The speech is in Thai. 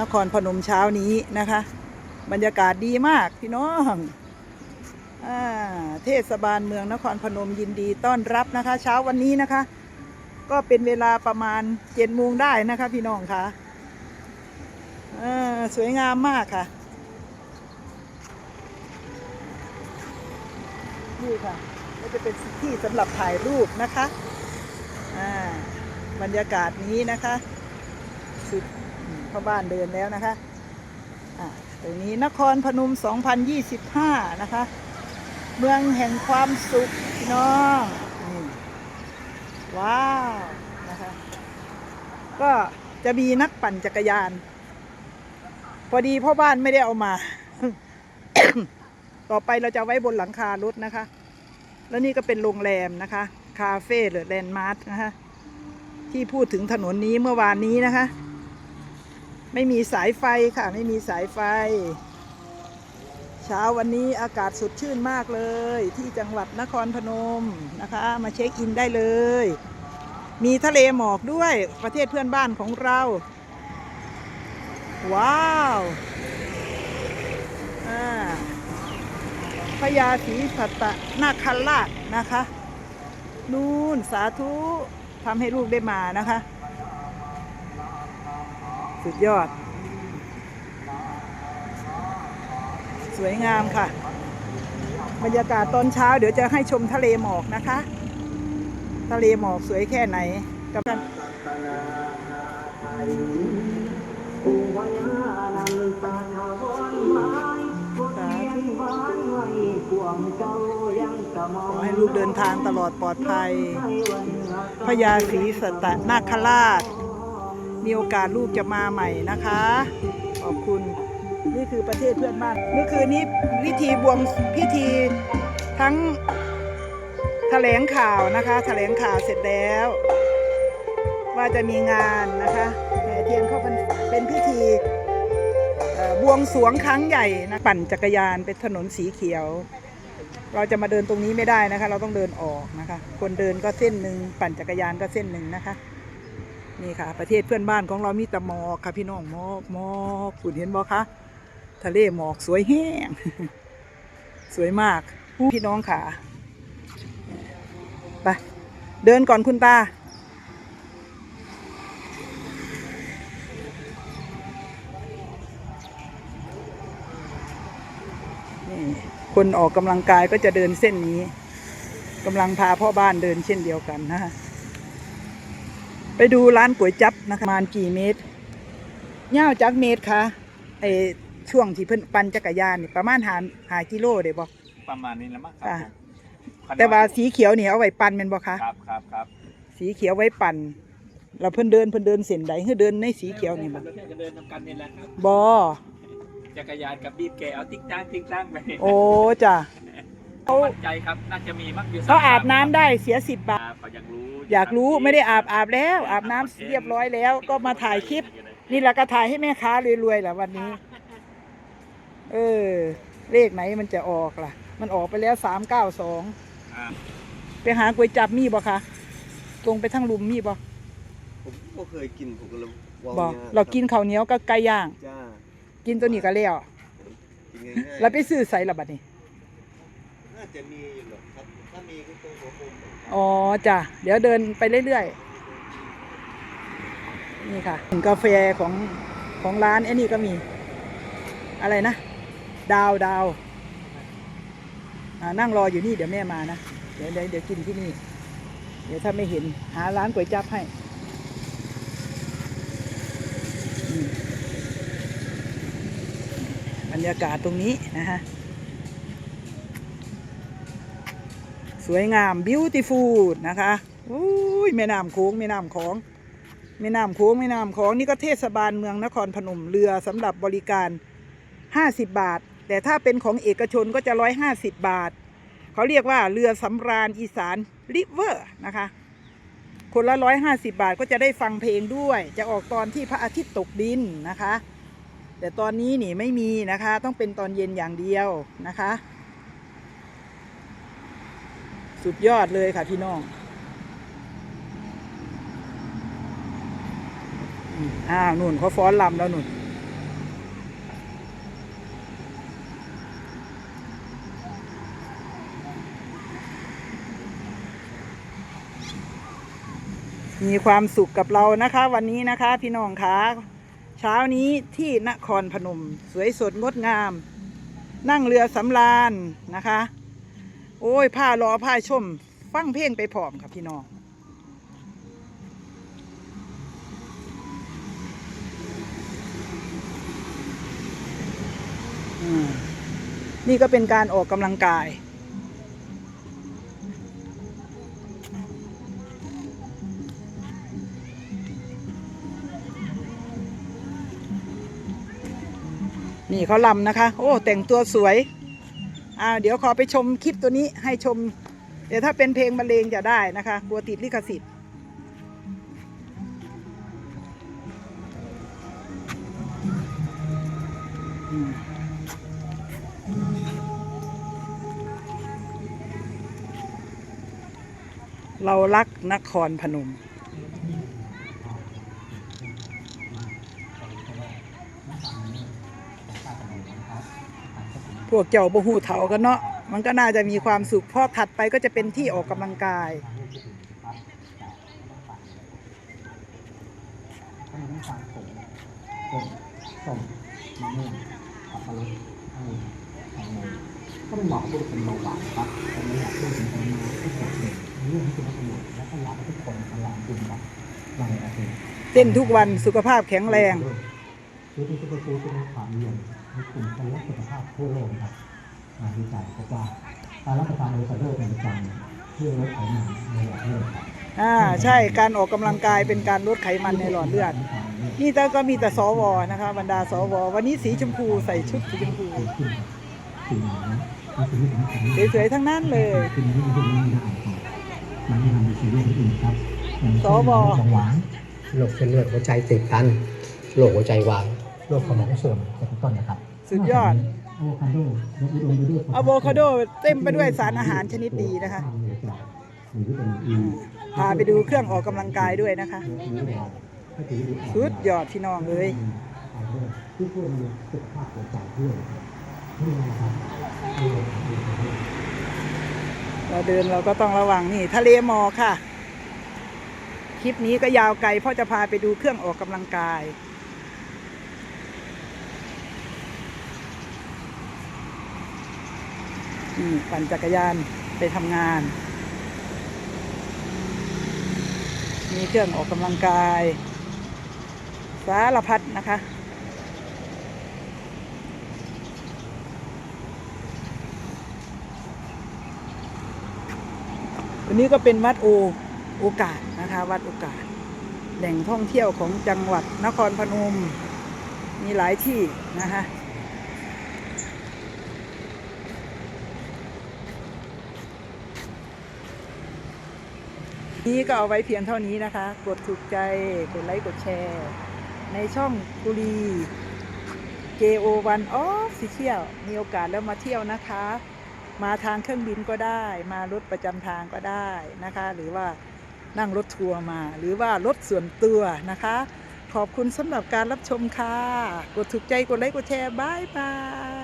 นครพนมเช้านี้นะคะ บรรยากาศดีมากพี่น้องอเทศบาลเมืองนครพนมยินดีต้อนรับนะคะ เช้าวันนี้นะคะ ก็เป็นเวลาประมาณเจ็ดโมงได้นะคะพี่น้องค่ะอ่าสวยงามมากค่ะนี่ค่ะก็จะเป็นที่สำหรับถ่ายรูปนะคะบรรยากาศนี้นะคะ พ่อบ้านเดินแล้วนะคะอ่าตรงนี้นครพนม 2025 นะคะ เมืองแห่งความสุขพี่น้องว้าวนะคะก็จะมีนักปั่นจักรยาน พอดีพ่อบ้านไม่ได้เอามา ต่อไปเราจะไว้บนหลังคารถนะคะ แล้วนี่ก็เป็นโรงแรมนะคะ คาเฟ่หรือแลนด์มาร์ทนะคะ ที่พูดถึงถนนนี้เมื่อวานนี้นะคะ ไม่มีสายไฟค่ะ ไม่มีสายไฟ เช้าวันนี้อากาศสดชื่นมากเลย ที่จังหวัดนครพนมนะคะ มาเช็คอินได้เลย มีทะเลหมอกด้วยประเทศเพื่อนบ้านของเรา ว้าวพญาศรีสัตตนาคราชนะคะ นู่นสาธุทำให้ลูกได้มานะคะ สุดยอด สวยงามค่ะ บรรยากาศตอนเช้าเดี๋ยวจะให้ชมทะเลหมอกนะคะ ทะเลหมอกสวยแค่ไหนกับกันขอให้ลูกเดินทางตลอดปลอดภัยพญาศรีสัตตนาคราช มีโอกาสลูกจะมาใหม่นะคะ ขอบคุณนี่คือประเทศเพื่อนบ้าน เมื่อคืนนี้พิธีบวงพิธีทั้งแถลงข่าวนะคะแถลงข่าวเสร็จแล้ว ว่าจะมีงานนะคะแห่เทียนเข้าเป็นพิธีบวงสวงครั้งใหญ่นะปั่นจักรยานเป็นถนนสีเขียว เราจะมาเดินตรงนี้ไม่ได้นะคะ เราต้องเดินออกนะคะ คนเดินก็เส้นหนึ่งปั่นจักรยานก็เส้นหนึ่งนะคะ นี่ค่ะ ประเทศเพื่อนบ้านของเรามีแต่หมอกค่ะพี่น้องหมอกหมอกคุณเห็นบ่คะทะเลหมอกสวยแห้ง สวยมากพี่น้องค่ะไปเดินก่อนคุณตาคนออกกำลังกายก็จะเดินเส้นนี้กำลังพาพ่อบ้านเดินเช่นเดียวกันนะคะ ไปดูร้านก๋วยจับนะคะประมาณกี่เมตรเง่าวจักเมตรคะไอช่วงที่เพิ่นปั่นจักรยานนี่ประมาณหาหากิโลเด้บ่ประมาณนี้แหละมั้งครัอ่าผมแต่ว่าสีเขียวนี่เอาไว้ปั่นแม่นบ่คะครับครับครับสีเขียวไว้ปั่นเราเพิ่นเดินเพิ่นเดินเส้นใดคือเดินในสีเขียวนี่บ่เราจะเดินทำกันนี่แหละครับบ่จักรยานกับบีบแกเอาติ๊กตั้งติ๊กตั้งไปโอ้จ้ะเขามั่นใจครับน่าจะมีมั้งอยู่เขาอาบน้ำได้เสีย10บาทอ่า เขาอยากรู้อยากรู้ไม่ได้อาบอาบแล้ว อาบน้ำเรียบร้อยแล้ว ก็มาถ่ายคลิป นี่แหละก็ถ่ายให้แม่ค้ารวยๆแหละวันนี้ เออ เลขไหนมันจะออกล่ะ มันออกไปแล้วสามเก้าสองอ่าไปหาก๋วยจับมีบ่คะตรงไปทั้งลุมมีบ่ผมก็เคยกินผมก็เลยว่าบ่ยเรากินข้าวเหนียวกับไก่ย่าง จ้ากินตัวนี้ก็แล้วกินง่ายๆเราไปซื้อใส่ละบัดนี้น่า จะมีอยู่หรอกครับถ้ามีก็คงหัวมุมอ๋อจ้ะเดี๋ยวเดินไปเรื่อยๆ นี่ค่ะกาแฟของของร้านไอ้นี่ก็มี อะไรนะ ดาวดาวนั่งรออยู่นี่เดี๋ยวแม่มานะ เดี๋ยวเดี๋ยวเดี๋ยวกินที่นี่ เดี๋ยวถ้าไม่เห็นหาร้านก๋วยจั๊บให้อืมบรรยากาศตรงนี้นะฮะ สวยงาม beautiful นะคะอุ้ยแม่น้ำโค้งแม่น้ำของแม่น้ำโค้งแม่น้ำของนี่ก็เทศบาลเมืองนครพนมเรือสำหรับบริการ 50 บาท แต่ถ้าเป็นของเอกชนก็จะ 150 บาท เขาเรียกว่าเรือสำราญอีสานริเวอร์นะคะ คนละ 150 บาทก็จะได้ฟังเพลงด้วย จะออกตอนที่พระอาทิตย์ตกดินนะคะ แต่ตอนนี้นี่ไม่มีนะคะ ต้องเป็นตอนเย็นอย่างเดียวนะคะ สุดยอดเลยค่ะพี่น้องอ้าวนุ่นเขาฟ้อนลำแล้วนุ่นมีความสุขกับเรานะคะ วันนี้นะคะพี่น้องคะเช้านี้ที่นครพนม สวยสดงดงาม นั่งเรือสำราญนะคะ โอ้ยผ้ารอผ้าชม ฟังเพลงไปพร้อมค่ะพี่น้องนี่ก็เป็นการออกกำลังกาย นี่เขาลำนะคะ โอ้ แต่งตัวสวย อ่าเดี๋ยวขอไปชมคลิปตัวนี้ให้ชม เดี๋ยวถ้าเป็นเพลงบรรเลงจะได้นะคะกลัวติดลิขสิทธิ์เรารักนครพนม วกเจ้าบ่หูเถากันเนาะมันก็น่าจะมีความสุขพราะถัดไปก็จะเป็นที่ออกกำลังกาย ก็มีทั้งฟังผมส้มส้มมะม่วงสับปะรดองุ่นแตงโมก็เป็นหมาะกับผู้ที่เป็นเบาหวานครับแต่ไม่อยากพูดถึงปริมาณที่เกิดขึ้นเรื่องที่เป็นประโยชน์และก็อยากให้ทุกคนพยายามดื่มแบบในอาทิตย์เต้นทุกวันสุขภาพแข็งแรง คือที่จะไปซื้อเป็นความนิยม ในกลุ่มคนรักสุขภาพทั่วโลกครับงานวิจัยพบว่าการรับประทานโอคาโดเป็นประจำเพื่อลดไขมันในหลอดเลือดครับอ่าใช่การออกกำลังกายเป็นการลดไขมันในหลอดเลือด นี่แต่ก็มีแต่สวนะคะบรรดาสว วันนี้สีชมพูใส่ชุดสีชมพูสิ่งเหล่านี้เป็นสิ่งที่สำคัญสวยๆทั้งนั้นเลยเป็นเรื่องที่ไม่ได้ครับมันไม่ทำในชีวิตอื่นครับอย่างสเช่นวโรคเบาหวานโรคเส้นเลือดหัวใจตีบตันโรคหัวใจวายโรคสมองเสื่อมเป็นต้นนะครับ สุดยอดอะโวคาโดยังอุดมไปด้วยอะโวคาโดเต็มไปด้วยสารอาหารชนิดดีนะคะมีวิตามินอีพาไปดูเครื่องออกกำลังกายด้วยนะคะ สุดยอดพี่น้องเลยที่ช่วยบำรุงสุขภาพหัวใจด้วยนี่นะครับนี่นะครับเราเดินเราก็ต้องระวังนี่ ทะเลหมอกค่ะ คลิปนี้ก็ยาวไกลเพราะจะพาไปดูเครื่องออกกำลังกาย ปั่นจักรยานไปทำงาน มีเครื่องออกกำลังกาย สารพัดนะคะอันนี้ก็เป็นวัดโอโอกาสนะคะ วัดโอกาส แหล่งท่องเที่ยวของจังหวัดนครพนม มีหลายที่นะคะ นี้ก็เอาไว้เพียงเท่านี้นะคะ กดถูกใจ กดไลค์ กดแชร์ ในช่องกุลี JO1 Official มีโอกาสแล้วมาเที่ยวนะคะ มาทางเครื่องบินก็ได้ มารถประจำทางก็ได้นะคะ หรือว่านั่งรถทัวร์มา หรือว่ารถส่วนตัวนะคะ ขอบคุณสำหรับการรับชมค่ะ กดถูกใจ กดไลค์ กดแชร์บายบาย